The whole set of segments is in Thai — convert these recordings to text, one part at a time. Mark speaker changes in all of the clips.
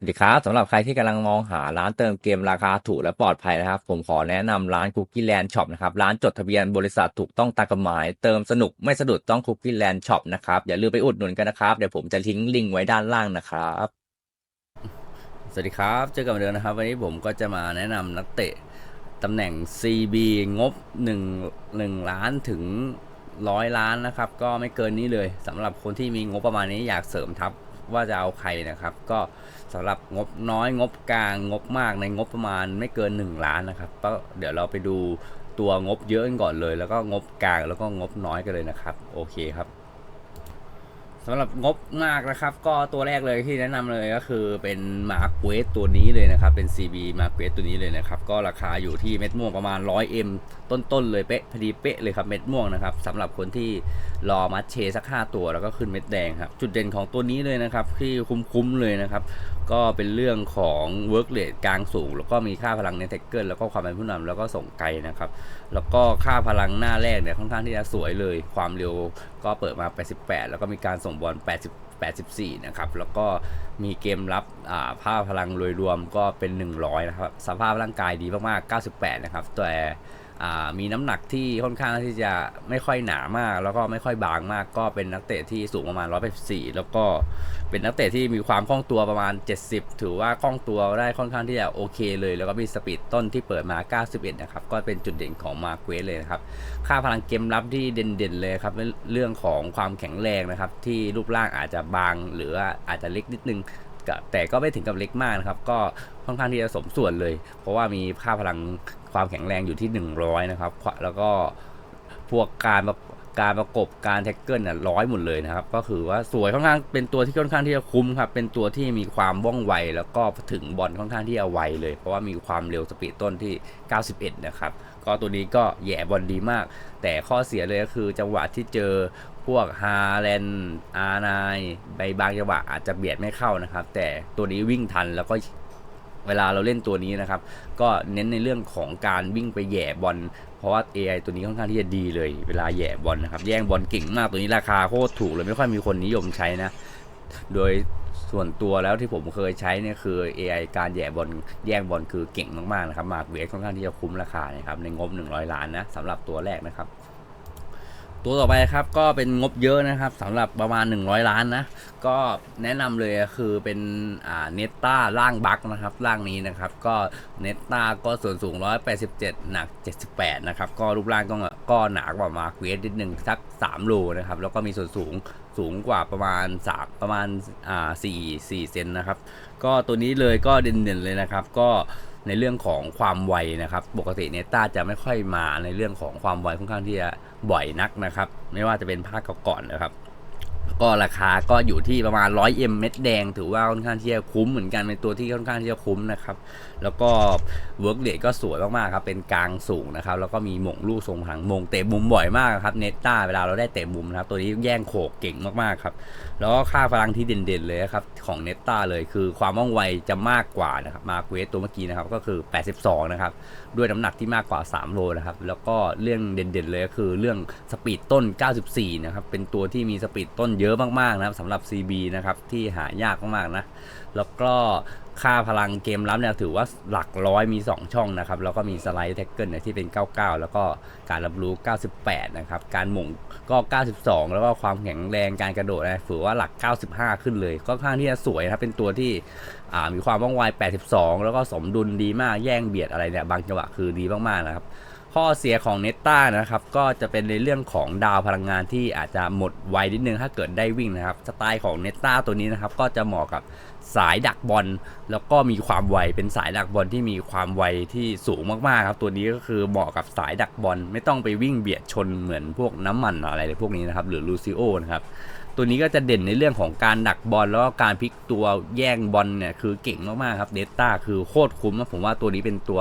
Speaker 1: สวัสดีครับสำหรับใครที่กำลังมองหาร้านเติมเกมราคาถูกและปลอดภัยนะครับ ผมขอแนะนำร้าน Cookie Land Shop นะครับ ร้านจดทะเบียนบริษัทถูกต้องตามกฎหมาย เติมสนุกไม่สะดุดต้อง Cookie Land Shop นะครับ อย่าลืมไปอุดหนุนกันนะครับ เดี๋ยวผมจะทิ้งลิงก์ไว้ด้านล่างนะครับ สวัสดีครับ เจอกันเหมือนเดิมนะครับ วันนี้ผมก็จะมาแนะนำนักเตะตำแหน่ง CB งบ1 1ล้านถึงร้อยล้านนะครับ ก็ไม่เกินนี้เลยสำหรับคนที่มีงบประมาณนี้อยากเสริมทัพว่าจะเอาใครนะครับ ก็ สำหรับงบน้อยงบกลางงบมากในงบประมาณไม่เกิน 1 ล้านนะครับก็เดี๋ยวเราไปดูตัวงบเยอะกันก่อนเลย แล้วก็งบกลางแล้วก็งบน้อยกันเลยนะครับ โอเคครับสำหรับงบมากนะครับ ก็ตัวแรกเลยที่แนะนำเลยก็คือเป็นมาร์เวสตัวนี้เลยนะครับ เป็น CB มาร์เวสตัวนี้เลยนะครับ ก็ราคาอยู่ที่เม็ดม่วงประมาณ 100M ต้นๆเลยเป๊ะพอดีเป๊ะเลยครับเม็ดม่วงนะครับสำหรับคนที่รอมัดเชสักห้าตัวแล้วก็ขึ้นเม็ดแดงครับ จุดเด่นของตัวนี้เลยนะครับ ที่คุ้มๆเลยนะครับ ก็เป็นเรื่องของเวิร์กเรทกลางสูง แล้วก็มีค่าพลังในเทคเกิลแล้วก็ความเป็นผู้นำแล้วก็ส่งไกลนะครับ แล้วก็ค่าพลังหน้าแรกเนี่ยค่อนข้างที่จะสวยเลย ความเร็วก็เปิดมา 88 แล้วก็มีการส่งบอล80 84 นะครับ แล้วก็มีเกมรับอ่าภาพพลังโดยรวมก็เป็น 100 นะครับ สภาพร่างกายดีมากๆ 98 นะครับ แต่ มีน้ำหนักที่ค่อนข้างที่จะไม่ค่อยหนามาก แล้วก็ไม่ค่อยบางมาก ก็เป็นนักเตะที่สูงประมาณ 184 แล้วก็เป็นนักเตะที่มีความคล่องตัวประมาณ 70 ถือว่าคล่องตัวได้ค่อนข้างที่จะโอเคเลย แล้วก็มีสปีดต้นที่เปิดมา 91 นะครับ ก็เป็นจุดเด่นของมาเกวสเลยนะครับ ค่าพลังเกมรับที่เด่นๆเลยครับ เรื่องของความแข็งแรงนะครับ ที่รูปร่างอาจจะบางหรืออาจจะเล็กนิดนึง แต่ก็ไม่ถึงกับเล็กมากนะครับ ก็ค่อนข้างที่จะสมส่วนเลย เพราะว่ามีค่าพลังความแข็งแรงอยู่ที่ 100 นะครับ แล้วก็พวกการประการประกบการแท็กเกิลน่ะร้อยหมดเลยนะครับ ก็คือว่าสวยค่อนข้างเป็นตัวที่ค่อนข้างที่จะคุ้มครับ เป็นตัวที่มีความว่องไว แล้วก็ถึงบอลค่อนข้างที่จะไวเลย เพราะว่ามีความเร็วสปีดต้นที่ 91 นะครับ ก็ตัวนี้ก็แย่บอลดีมาก แต่ข้อเสียเลยก็คือจังหวะที่เจอพวกฮาแลนอาร์นายใบบางจังหวะอาจจะเบียดไม่เข้านะครับ แต่ตัวนี้วิ่งทันแล้วก็เวลาเราเล่นตัวนี้นะครับ ก็เน้นในเรื่องของการวิ่งไปแย่บอลเพราะว่า AI ตัวนี้ค่อนข้างที่จะดีเลย เวลาแย่บอลนะครับ แย่งบอลเก่งมากตัวนี้ราคาโคตรถูกเลยไม่ค่อยมีคนนิยมใช้นะ โดย ส่วนตัวแล้วที่ผมเคยใช้เนี่ยคือ AI การแย่บอลแย่งบอลคือเก่งมากๆนะครับมาเวสค่อนข้างที่จะคุ้มราคานะครับในงบ 100 ล้านนะสำหรับตัวแรกนะครับ ตัวต่อไปครับก็เป็นงบเยอะนะครับสำหรับประมาณ 100 ล้านนะก็แนะนำเลยคือเป็นอ่าเนต้าร่างบัคนะครับร่างนี้นะครับ ก็เนต้าก็ส่วนสูง 187 หนัก 78 นะครับ ก็รูปร่างก็ก็หนากว่ามาร์คเวสนิดนึงสัก 3 โลนะครับแล้วก็มีส่วนสูง สูงกว่าประมาณ3ประมาณอ่าสี่สี่เซนนะครับ ก็ตัวนี้เลยก็เด่นๆเลยนะครับ ก็ในเรื่องของความไวนะครับ ปกติเนต้าจะไม่ค่อยมาในเรื่องของความไวค่อนข้างที่จะบ่อยนักนะครับ ไม่ว่าจะเป็นภาคก่อนๆนะครับ ก็ราคาก็อยู่ที่ประมาณ 100 m เม็ดแดง ถือว่าค่อนข้างที่จะคุ้มเหมือนกันเป็นตัวที่ค่อนข้างที่จะคุ้มนะครับ แล้วก็เวิร์กเดทก็สวยมากๆครับ เป็นกลางสูงนะครับ แล้วก็มีหม่งลูกทรงหางมงเตะมุมบ่อยมากครับเนต้าเวลาเราได้เตะมุมนะครับ ตัวนี้แย่งโขกเก่งมากๆครับ แล้วก็ค่าพลังที่เด่นๆเลยครับของเนต้าเลยคือความว่องไวจะมากกว่านะครับ มาเวสตัวเมื่อกี้นะครับก็คือ 82 นะครับ ด้วยน้ำหนักที่มากกว่า 3 โลนะครับ แล้วก็เรื่องเด่นๆเลยก็คือเรื่องสปีดต้น 94 นะครับ เป็นตัวที่มีสปีดต้นเยอะอะมากๆนะครับสำหรับ CB นะครับที่หายากมากๆนะ แล้วก็ค่าพลังเกมรับเนี่ยถือว่าหลักร้อยมี 2 ช่องนะครับ แล้วก็มีสไลด์แท็กเกิลเนี่ยที่เป็น 99 แล้วก็การรับรู้ 98 นะครับ การหม่งก็ 92 แล้วก็ความแข็งแรงการกระโดดนะถือว่าหลัก 95 ขึ้นเลยก็ข้างที่จะสวยนะครับเป็นตัวที่มีความว่องไว 82 แล้วก็สมดุลดีมากแย่งเบียดอะไรเนี่ยบางจังหวะคือดีมากๆนะครับ ข้อเสียของเนต้านะครับ ก็จะเป็นในเรื่องของดาวพลังงานที่อาจจะหมดไวนิดนึงถ้าเกิดได้วิ่งนะครับ สไตล์ของเนต้าตัวนี้นะครับ ก็จะเหมาะกับสายดักบอล แล้วก็มีความไวเป็นสายดักบอลที่มีความไวที่สูงมากๆครับ ตัวนี้ก็คือเหมาะกับสายดักบอล ไม่ต้องไปวิ่งเบียดชนเหมือนพวกน้ำมันอะไรพวกนี้นะครับ หรือลูซิโอนะครับ ตัวนี้ก็จะเด่นในเรื่องของการดักบอลแล้วก็การพลิกตัวแย่งบอลเนี่ยคือเก่งมากๆครับเดต้าคือโคตรคุ้มนะผมว่าตัวนี้เป็นตัว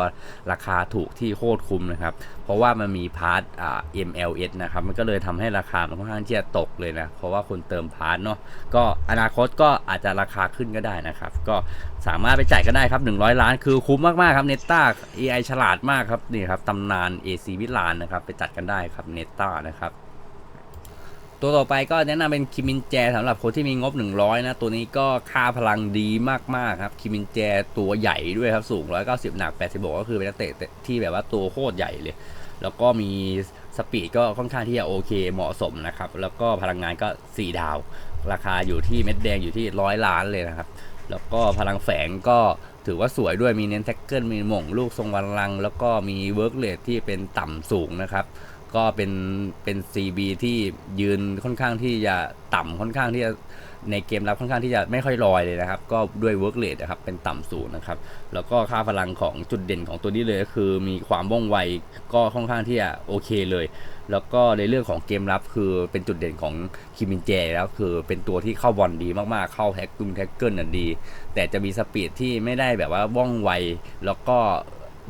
Speaker 1: ราคาถูกที่โคตรคุ้มนะครับ เพราะว่ามันมีพาร์ทอ่า MLS นะครับ มันก็เลยทำให้ราคามันค่อนข้างที่จะตกเลยนะ เพราะว่าคนเติมพาร์ทเนาะก็อนาคตก็อาจจะราคาขึ้นก็ได้นะครับ ก็สามารถไปจ่ายก็ได้ครับ 100 ล้านคือคุ้มมากๆครับเนต้า AI ฉลาดมากครับนี่ครับตำนาน AC วิลานนะครับไปจัดกันได้ครับเนต้านะครับ ตัวต่อไปก็แนะนำเป็นคิมินแจสำหรับคนที่มีงบ 100 นะ ตัวนี้ก็ค่าพลังดีมาก ๆ ครับ คิมินแจตัวใหญ่ด้วยครับ สูง 190 หนัก80บกก็คือเป็นนักเตะที่แบบว่าตัวโคตรใหญ่เลย แล้วก็มีสปีดก็ค่อนข้างที่จะโอเคเหมาะสมนะครับ แล้วก็พลังงานก็ 4 ดาว ราคาอยู่ที่เม็ดแดงอยู่ที่ร้อยล้านเลยนะครับ แล้วก็พลังแฝงก็ถือว่าสวยด้วยมีเน้นแท็กเกิลมีหม่งลูกทรงวันลัง แล้วก็มีเวิร์กเลทที่เป็นต่ำสูงนะครับ ก็เป็นเป็น CB ที่ยืนค่อนข้างที่จะต่ำค่อนข้างที่จะในเกมรับค่อนข้างที่จะไม่ค่อยลอยเลยนะครับ ก็ด้วยเวิร์กเลทนะครับเป็นต่ำสูงนะครับ แล้วก็ค่าพลังของจุดเด่นของตัวนี้เลยก็คือมีความว่องไวก็ค่อนข้างที่จะโอเคเลย แล้วก็ในเรื่องของเกมรับคือเป็นจุดเด่นของคิมินเจแล้วคือเป็นตัวที่เข้าบอลดีมากๆเข้าแท็กกุมแท็กเกิลน่ะดี แต่จะมีสปีดที่ไม่ได้แบบว่าว่องไวแล้วก็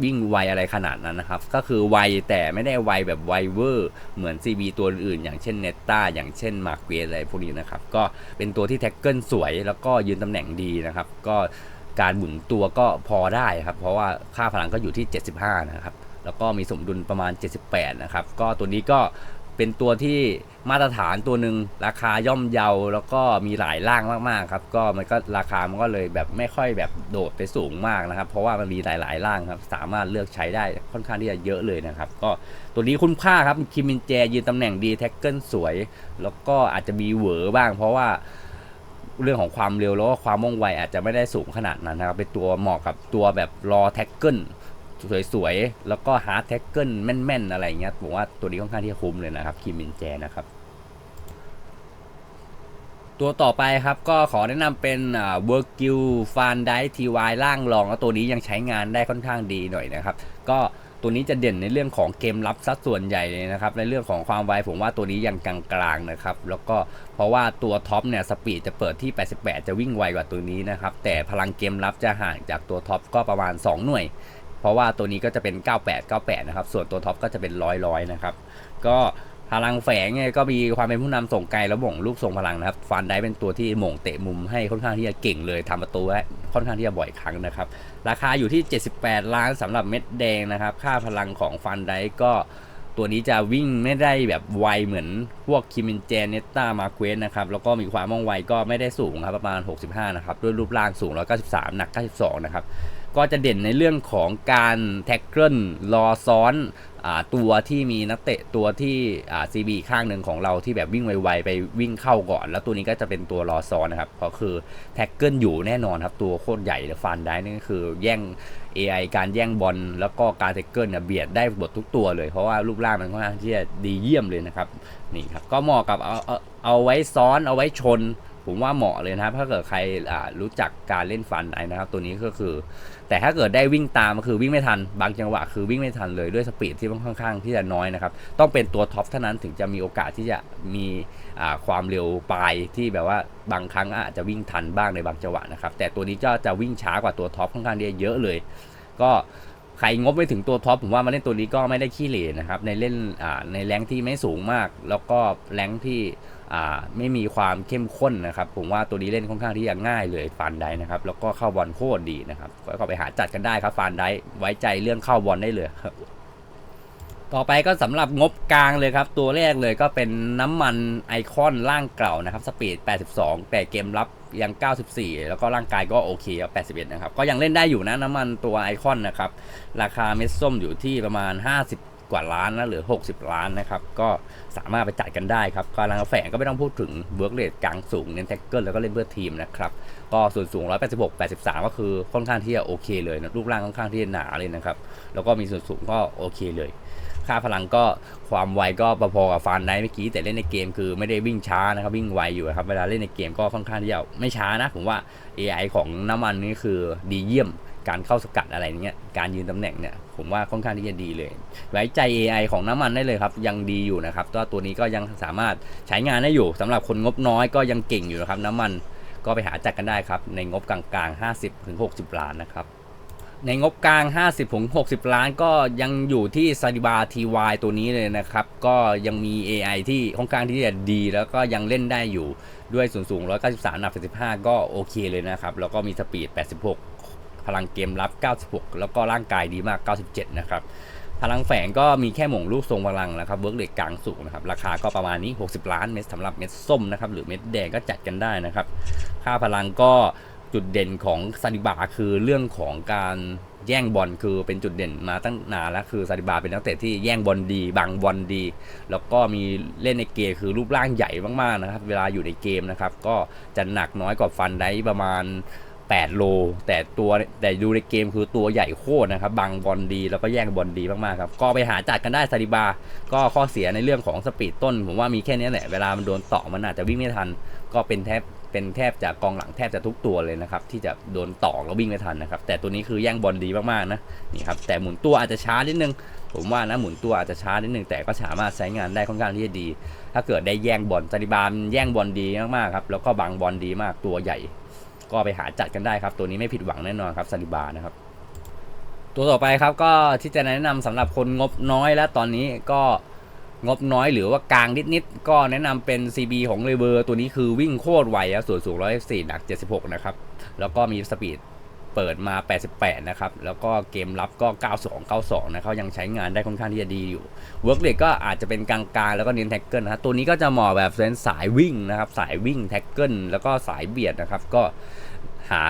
Speaker 1: วิ่งไวอะไรขนาดนั้นนะครับ ก็คือไวแต่ไม่ได้ไวแบบไวเวอร์เหมือน CB ตัวอื่น อย่างเช่นเนตตาอย่างเช่นมาร์เกสอะไรพวกนี้นะครับ ก็เป็นตัวที่แท็กเกิลสวยแล้วก็ยืนตำแหน่งดีนะครับ ก็การหมุนตัวก็พอได้ครับ เพราะว่าค่าพลังก็อยู่ที่ 75 นะครับ แล้วก็มีสมดุลประมาณ 78 นะครับ ก็ตัวนี้ก็ เป็นตัวที่มาตรฐานตัวหนึ่งราคาย่อมเยาแล้วก็มีหลายร่างมากๆครับ ก็มันก็ราคามันก็เลยแบบไม่ค่อยแบบโดดไปสูงมากนะครับ เพราะว่ามันมีหลายๆร่างครับ สามารถเลือกใช้ได้ค่อนข้างที่จะเยอะเลยนะครับ ก็ตัวนี้คุ้มค่าครับคิมินแจยืนตำแหน่งดีแท็กเกิลสวย แล้วก็อาจจะมีเหวอบ้าง เพราะว่าเรื่องของความเร็วแล้วก็ความว่องไวอาจจะไม่ได้สูงขนาดนั้นนะครับเป็นตัวเหมาะกับตัวแบบรอแท็กเกิล สวยๆ แล้วก็ฮาร์ดแท็กเกิลแม่นๆ อะไรเงี้ยผมว่าตัวนี้ค่อนข้างที่จะคุ้มเลยนะครับคิมมินแจนะครับ ตัวต่อไปครับก็ขอแนะนำเป็นเวิร์กิลฟานไดทีวายล่างรองแล้วตัวนี้ยังใช้งานได้ค่อนข้างดีหน่อยนะครับ ก็ตัวนี้จะเด่นในเรื่องของเกมรับซัดส่วนใหญ่เลยนะครับ ในเรื่องของความไวผมว่าตัวนี้ยังกลางๆนะครับ แล้วก็เพราะว่าตัวท็อปเนี่ยสปีดจะเปิดที่ 88 จะวิ่งไวกว่าตัวนี้นะครับ แต่พลังเกมรับจะห่างจากตัวท็อปก็ประมาณ 2 หน่วย เพราะว่าตัวนี้ก็จะเป็น 98 98 นะครับ ส่วนตัวท็อปก็จะเป็นร้อยร้อยนะครับ ก็พลังแฝงเนี่ยก็มีความเป็นผู้นำส่งไกลแล้วหม่งลูกทรงพลังนะครับ ฟันได้เป็นตัวที่หม่งเตะมุมให้ค่อนข้างที่จะเก่งเลยทำประตูไว้ค่อนข้างที่จะบ่อยครั้งนะครับ ราคาอยู่ที่ 78 ล้านสำหรับเม็ดแดงนะครับ ค่าพลังของฟันได้ก็ตัวนี้จะวิ่งไม่ได้แบบไวเหมือนพวกคิมินเจเนตตามาเควสนะครับ แล้วก็มีความว่องไวก็ไม่ได้สูงครับประมาณ 65 นะครับ ด้วยรูปร่างสูง 193 หนัก 92 นะครับ ก็จะเด่นในเรื่องของการแท็กเกิลรอซ้อนอตัวที่มีนักเตะตัวที่ซีบีข้างหนึ่งของเราที่แบบวิ่งไวๆไปวิ่งเข้าก่อน แล้วตัวนี้ก็จะเป็นตัวรอซ้อนนะครับก็คือแท็กเกิลอยู่แน่นอนครับ ตัวโคตรใหญ่ฟันได้นี่ก็คือแย่ง AI การแย่งบอลแล้วก็การแท็กเกิลเนี่ยเบียดได้หมดทุกตัวเลย เพราะว่ารูปร่างมันค่อนข้างที่จะดีเยี่ยมเลยนะครับนี่ครับก็เหมาะกับเอาเอาเอาไว้ซ้อนเอาไว้ชน ผมว่าเหมาะเลยนะครับ ถ้าเกิดใครรู้จักการเล่นฟันไดนะครับ ตัวนี้ก็คือ แต่ถ้าเกิดได้วิ่งตามก็คือวิ่งไม่ทันบางจังหวะคือวิ่งไม่ทันเลยด้วยสปีดที่ค่อนข้างที่จะน้อยนะครับ ต้องเป็นตัวท็อปเท่านั้นถึงจะมีโอกาสที่จะมีความเร็วปลายที่แบบว่าบางครั้งอาจจะวิ่งทันบ้างในบางจังหวะนะครับ แต่ตัวนี้ก็จะวิ่งช้ากว่าตัวท็อปค่อนข้างเยอะเลย ก็ ใครงบไม่ถึงตัวท็อปผมว่ามาเล่นตัวนี้ก็ไม่ได้ขี้เหร่นะครับ ในเล่นในแรงที่ไม่สูงมาก แล้วก็แรงที่ไม่มีความเข้มข้นนะครับ ผมว่าตัวนี้เล่นค่อนข้างที่จะง่ายเลยฟันได้นะครับ แล้วก็เข้าบอลโคตรดีนะครับก็ไปหาจัดกันได้ครับฟันได้ไว้ใจเรื่องเข้าบอลได้เลยครับต่อไปก็สำหรับงบกลางเลยครับ ตัวแรกเลยก็เป็นน้ำมันไอคอนร่างเก่านะครับสปีด 82 แต่เกมรับ ยัง 94 แล้วก็ร่างกายก็โอเคครับ81 นะครับ ก็ยังเล่นได้อยู่นะน้ำมันตัวไอคอนนะครับ ราคาเม็ดส้มอยู่ที่ประมาณ 50 กว่าล้านนะหรือ 60 ล้านนะครับ ก็สามารถไปจัดกันได้ครับกำลังแฝงก็ไม่ต้องพูดถึงเวิร์กเรทกลางสูงเน้นแท็กเกิลแล้วก็เล่นเพื่อทีมนะครับ ก็ส่วนสูง 186 83 ก็คือค่อนข้างที่จะโอเคเลยนะรูปร่างค่อนข้างที่จะหนาเลยนะครับ แล้วก็มีส่วนสูงก็โอเคเลย ค่าพลังก็ความไวก็พอๆกับฟานไนท์เมื่อกี้แต่เล่นในเกมคือไม่ได้วิ่งช้านะครับวิ่งไวอยู่ครับเวลาเล่นในเกมก็ค่อนข้างที่จะไม่ช้านะผมว่า AI ของน้ำมันนี่คือดีเยี่ยมการเข้าสกัดอะไรเงี้ยการยืนตำแหน่งเนี่ยผมว่าค่อนข้างที่จะดีเลย ไว้ใจ AI ของน้ำมันได้เลยครับ ยังดีอยู่นะครับตัวตัวนี้ก็ยังสามารถใช้งานได้อยู่สำหรับคนงบน้อยก็ยังเก่งอยู่นะครับน้ำมันก็ไปหาจัดกันได้ครับ ในงบกลางๆ 50-60 ล้านนะครับ ในงบกลาง 50ถึง60 ล้านก็ยังอยู่ที่ซาดิบาทีวตัวนี้เลยนะครับ ก็ยังมี AI ที่ค่อนข้างที่จะดี แล้วก็ยังเล่นได้อยู่ด้วยส่วนสูง 193หนัก75 ก็โอเคเลยนะครับ แล้วก็มีสปีด 86 พลังเกมรับ 96 แล้วก็ร่างกายดีมาก 97 นะครับ พลังแฝงก็มีแค่หม่งลูกทรงพลังนะครับเวิร์กเลทกลางสูงนะครับ ราคาก็ประมาณนี้ 60 ล้านเม็ดสำหรับเม็ดส้มนะครับหรือเม็ดแดงก็จัดกันได้นะครับ ค่าพลังก็ จุดเด่นของซาดิบาคือเรื่องของการแย่งบอลคือเป็นจุดเด่นมาตั้งนานแล้วคือซาดิบาเป็นนักเตะที่แย่งบอลดีบังบอลดี แล้วก็มีเล่นในเกมคือรูปร่างใหญ่มากๆนะครับ เวลาอยู่ในเกมนะครับ ก็จะหนักน้อยกว่าฟันได้ประมาณ 8 โล แต่ตัวแต่ดูในเกมคือตัวใหญ่โคตรนะครับบังบอลดีแล้วก็แย่งบอลดีมากๆครับก็ไปหาจัดกันได้ซาดิบา ก็ข้อเสียในเรื่องของสปีดต้น ผมว่ามีแค่นี้แหละเวลามันโดนต่อมันอาจจะวิ่งไม่ทัน ก็เป็นแทบ เป็นแทบจะกองหลังแทบจะทุกตัวเลยนะครับ ที่จะโดนต่อแล้ววิ่งไม่ทันนะครับ แต่ตัวนี้คือแย่งบอลดีมากๆนะนี่ครับแต่หมุนตัวอาจจะช้านิดนึง ผมว่านะหมุนตัวอาจจะช้านิดนึงแต่ก็สามารถใช้งานได้ค่อนข้างที่จะดี ถ้าเกิดได้แย่งบอลซาดิบามแย่งบอลดีมากๆครับแล้วก็บังบอลดีมากตัวใหญ่ ก็ไปหาจัดกันได้ครับ ตัวนี้ไม่ผิดหวังแน่นอนครับซาดิบานะครับตัวต่อไปครับก็ที่จะแนะนำสำหรับคนงบน้อยและตอนนี้ก็ งบน้อยหรือว่ากลางนิดๆก็แนะนำเป็น CB ของเลเวอร์ตัวนี้คือวิ่งโคตรไวครับส่วนสูง104หนัก 76 นะครับ แล้วก็มีสปีดเปิดมา 88 นะครับ แล้วก็เกมรับก็ 92 92 นะเขายังใช้งานได้ค่อนข้างที่จะดีอยู่เวิร์กเลก็อาจจะเป็นกลางๆ แล้วก็เน้นแท็กเกิลนะตัวนี้ก็จะเหมาะแบบเป็นสายวิ่งนะครับ สายวิ่งแท็กเกิลแล้วก็สายเบียดนะครับ ก็ หา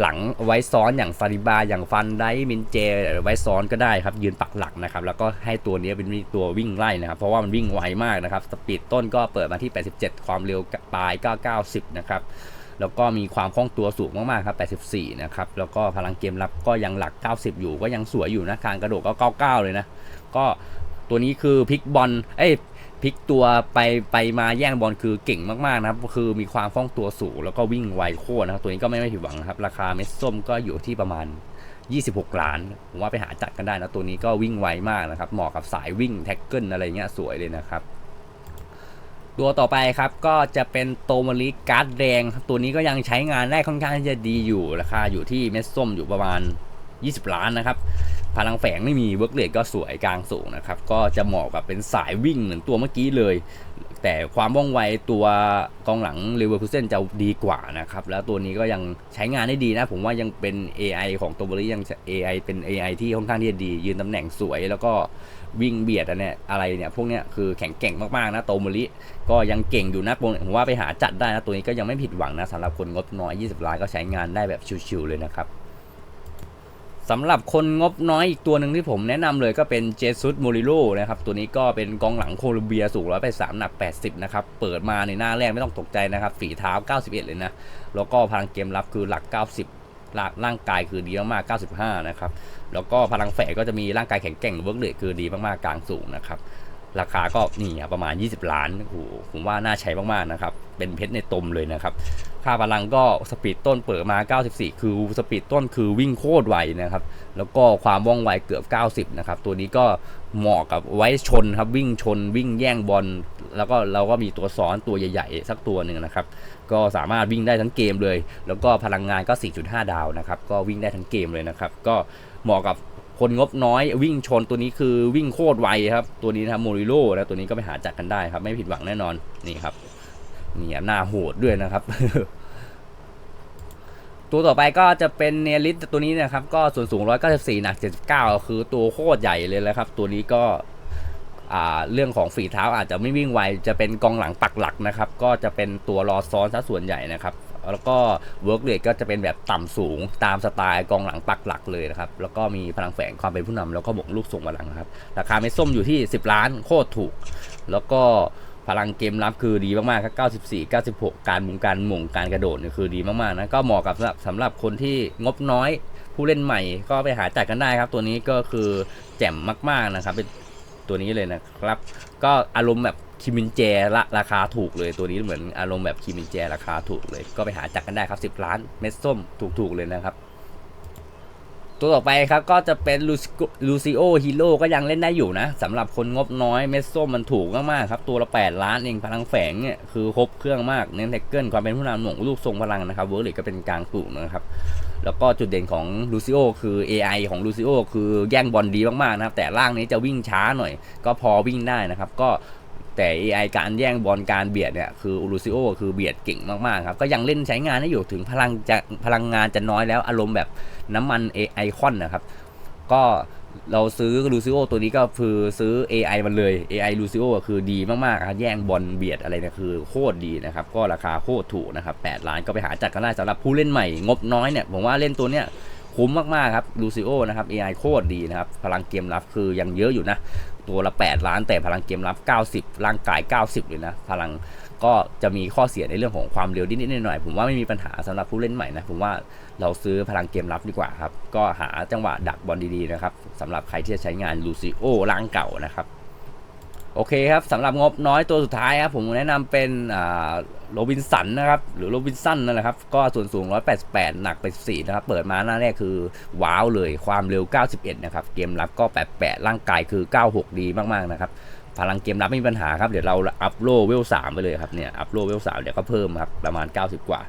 Speaker 1: หลังไว้ซ้อนอย่างฟาริบาอย่างฟันไดมินเจไว้ซ้อนก็ได้ครับยืนปักหลักนะครับแล้วก็ให้ตัวนี้เป็นตัววิ่งไล่นะครับเพราะว่ามันวิ่งไวมากนะครับสปีดต้นก็เปิดมาที่ 87 ความเร็วปลายก็90 นะครับแล้วก็มีความคล่องตัวสูงมากๆครับ 84 นะครับ แล้วก็พลังเกมรับก็ยังหลัก 90 อยู่ ก็ยังสวยอยู่นะ การกระโดดก็ 99 เลยนะ ก็ตัวนี้คือพลิกบอล เอ้ย พลิกตัวไปไปมาแย่งบอลคือเก่งมากๆนะครับ คือมีความคล่องตัวสูงแล้วก็วิ่งไวโคตรนะครับ ตัวนี้ก็ไม่ไม่ผิดหวังนะครับ ราคาเม็ดส้มก็อยู่ที่ประมาณ 26 ล้าน ผมว่าไปหาจัดกันได้นะ ตัวนี้ก็วิ่งไวมากนะครับ เหมาะกับสายวิ่งแท็กเกิลอะไรเงี้ยสวยเลยนะครับตัวต่อไปครับก็จะเป็นโตมาริการ์ดแดง ตัวนี้ก็ยังใช้งานได้ค่อนข้างจะดีอยู่ราคาอยู่ที่เม็ดส้มอยู่ประมาณ 20 ล้านนะครับ พลังแฝงไม่มีเวิร์กเลดก็สวยกลางสูงนะครับ ก็จะเหมาะกับเป็นสายวิ่งเหมือนตัวเมื่อกี้เลย แต่ความว่องไวตัวกองหลังเลเวอร์คูเซนจะดีกว่านะครับ แล้วตัวนี้ก็ยังใช้งานได้ดีนะ ผมว่ายังเป็น AI ของตัวบริยัง AI เป็น AI ที่ค่อนข้างที่จะดี ยืนตำแหน่งสวยแล้วก็วิ่งเบียดอันเนี่ยอะไรเนี่ยพวกเนี้ยคือแข็งแกร่งมากๆนะโตโมริก็ยังเก่งอยู่นะผมว่าไปหาจัดได้นะตัวนี้ก็ยังไม่ผิดหวังนะสำหรับคนงบน้อย 20ล้านก็ใช้งานได้แบบชิวๆเลยนะครับ สำหรับคนงบน้อยอีกตัวหนึ่งที่ผมแนะนำเลยก็เป็นเจสุสโมริโลนะครับ ตัวนี้ก็เป็นกองหลังโคลอมเบียสูงร้อยไปสามหนัก 80 นะครับ เปิดมาในหน้าแรกไม่ต้องตกใจนะครับ ฝีเท้า 91 เลยนะ แล้วก็พลังเกมรับคือหลัก 90 ร่างกายคือดีมากๆ95 นะครับ แล้วก็พลังแฝงก็จะมีร่างกายแข็งแกร่งเวิร์กเลดคือดีมากๆกลางสูงนะครับ ราคาก็นี่ประมาณ 20 ล้านโอ้โหผมว่าน่าใช้มากๆนะครับ เป็นเพชรในตมเลยนะครับ ค่าพลังก็สปีดต้นเปิดมา 94 คือสปีดต้นคือวิ่งโคตรไวนะครับ แล้วก็ความว่องไวเกือบ 90 นะครับ ตัวนี้ก็เหมาะกับไว้ชนครับ วิ่งชนวิ่งแย่งบอล แล้วก็เราก็มีตัวซ้อนตัวใหญ่ ๆ สักตัวหนึ่งนะครับ ก็สามารถวิ่งได้ทั้งเกมเลย แล้วก็พลังงานก็ 4.5 ดาวนะครับ ก็วิ่งได้ทั้งเกมเลยนะครับ ก็เหมาะกับคนงบน้อยวิ่งชนตัวนี้คือวิ่งโคตรไวครับ ตัวนี้นะครับโมริโลนะตัวนี้ก็ไปหาจัดกันได้ครับ ไม่ผิดหวังแน่นอนนี่ครับ นี่หน้าโหดด้วยนะครับ ตัวต่อไปก็จะเป็นเนลิสตัวนี้นะครับ ก็ส่วนสูง 194 หนัก 79 คือตัวโคตรใหญ่เลยแล้วครับ ตัวนี้ก็เรื่องของฝีเท้าอาจจะไม่วิ่งไว จะเป็นกองหลังปักหลักนะครับ ก็จะเป็นตัวรอซ้อนซะส่วนใหญ่นะครับ แล้วก็เวิร์กเรทก็จะเป็นแบบต่ำสูงตามสไตล์กองหลังปักหลักเลยนะครับ แล้วก็มีพลังแฝงความเป็นผู้นำแล้วก็บวกลูกส่งพลังนะครับ ราคาไม่ส้มอยู่ที่ 10 ล้านโคตรถูก แล้วก็ พลังเกมรับคือดีมากๆครับ 94 96 การมุงการหม่งการกระโดดเนี่ยคือดีมากๆนะ ก็เหมาะกับสำหรับสำหรับคนที่งบน้อยผู้เล่นใหม่ก็ไปหาจัดกันได้ครับ ตัวนี้ก็คือแจ่มมากๆนะครับ เป็นตัวนี้เลยนะครับ ก็อารมณ์แบบคิมินแจละราคาถูกเลยตัวนี้เหมือนอารมณ์แบบคิมินแจราคาถูกเลย ก็ไปหาจัดกันได้ครับ 10 ล้านเม็ดส้มถูกๆเลยนะครับ ตัวต่อไปครับก็จะเป็นลูซิโอฮีโร่ก็ยังเล่นได้อยู่นะสำหรับคนงบน้อยเม็ดส้มมันถูกมากๆครับ ตัวละ 8 ล้านเองพลังแฝงเนี่ยคือครบเครื่องมาก เน้นแท็กเกิลความเป็นผู้นำหน่วงลูกทรงพลังนะครับเวิร์กเลยก็เป็นกลางสูงนะครับ แล้วก็จุดเด่นของลูซิโอคือ AI ของลูซิโอคือแย่งบอลดีมากๆนะครับแต่ร่างนี้จะวิ่งช้าหน่อย ก็พอวิ่งได้นะครับ ก็ แต่ AI การแย่งบอลการเบียดเนี่ยคือลูซิโอคือเบียดเก่งมากๆครับก็ยังเล่นใช้งานได้อยู่ถึงพลังจะพลังงานจะน้อยแล้วอารมณ์แบบน้ำมันไอคอนนะครับ ก็เราซื้อลูซิโอตัวนี้ก็คือซื้อ AI มันเลย AI ลูซิโอคือดีมากๆครับแย่งบอลเบียดอะไรเนี่ยคือโคตรดีนะครับ ก็ราคาโคตรถูกนะครับ 8 ล้านก็ไปหาจัดกันได้สำหรับผู้เล่นใหม่งบน้อยเนี่ยผมว่าเล่นตัวเนี้ยคุ้มมากๆครับลูซิโอนะครับ AI โคตรดีนะครับ พลังเกมรับคือยังเยอะอยู่นะ ตัวละ 8 ล้าน แต่พลังเกมรับ 90 ร่างกาย 90 เลยนะ พลังก็จะมีข้อเสียในเรื่องของความเร็วนิดๆหน่อยๆผมว่าไม่มีปัญหาสำหรับผู้เล่นใหม่นะ ผมว่าเราซื้อพลังเกมรับดีกว่าครับ ก็หาจังหวะดักบอลดีๆนะครับสำหรับใครที่จะใช้งานลูซิโอร่างเก่านะครับ โอเคครับสำหรับงบน้อยตัวสุดท้ายครับผมแนะนำเป็นโรบินสันนะครับหรือโรบินสันนั่นแหละครับก็ส่วนสูง 188 หนักไป4นะครับเปิดมาหน้าแรกคือว้าวเลยความเร็ว 91 นะครับเกมรับก็ 88 ร่างกายคือ 96 ดีมากๆนะครับพลังเกมรับไม่มีปัญหาครับเดี๋ยวเราอัพโลเวล3ไปเลยครับเนี่ยอัพโลเวล3เดี๋ยวก็เพิ่มครับประมาณ 90 กว่า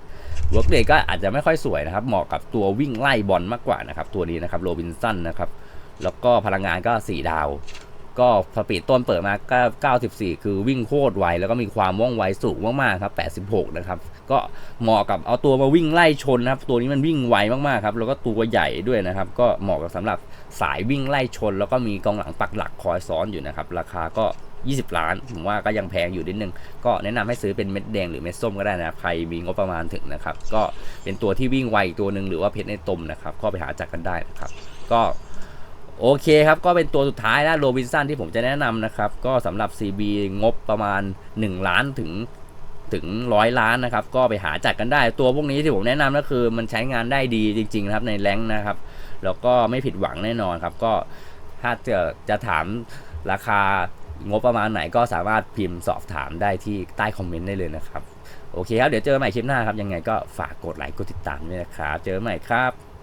Speaker 1: เวิร์กเดย์ก็อาจจะไม่ค่อยสวยนะครับเหมาะกับตัววิ่งไล่บอลมากกว่านะครับตัวนี้นะครับโรบินสันนะครับแล้วก็พลังงานก็ 4 ดาว ก็สปีดต้นเปิดมาก็94 คือวิ่งโคตรไว แล้วก็มีความว่องไวสูงมากๆครับ 86 นะครับ ก็เหมาะกับเอาตัวมาวิ่งไล่ชนนะครับ ตัวนี้มันวิ่งไวมากๆครับ แล้วก็ตัวใหญ่ด้วยนะครับ ก็เหมาะกับสำหรับสายวิ่งไล่ชน แล้วก็มีกองหลังปักหลักคอยซ้อนอยู่นะครับ ราคาก็ 20 ล้าน ผมว่าก็ยังแพงอยู่นิดนึง ก็แนะนำให้ซื้อเป็นเม็ดแดงหรือเม็ดส้มก็ได้นะใครมีงบประมาณถึงนะครับ ก็เป็นตัวที่วิ่งไวตัวหนึ่งหรือว่าเพชรในตมนะครับ ก็ไปหาจัดกันได้นะครับ ก็ โอเคครับ ก็เป็นตัวสุดท้ายนะโรบินสันที่ผมจะแนะนำนะครับ ก็สำหรับ CB งบประมาณ 1 ล้านถึงถึงร้อยล้านนะครับ ก็ไปหาจัดกันได้ ตัวพวกนี้ที่ผมแนะนำก็คือมันใช้งานได้ดีจริง ๆ นะครับในแรงนะครับ แล้วก็ไม่ผิดหวังแน่นอนครับ ก็ถ้าจะจะถามราคางบประมาณไหนก็สามารถพิมพ์สอบถามได้ที่ใต้คอมเมนต์ได้เลยนะครับ โอเคครับ เดี๋ยวเจอกันใหม่คลิปหน้าครับ ยังไงก็ฝากกดไลค์กดติดตามด้วยนะครับ เจอกันใหม่ครับ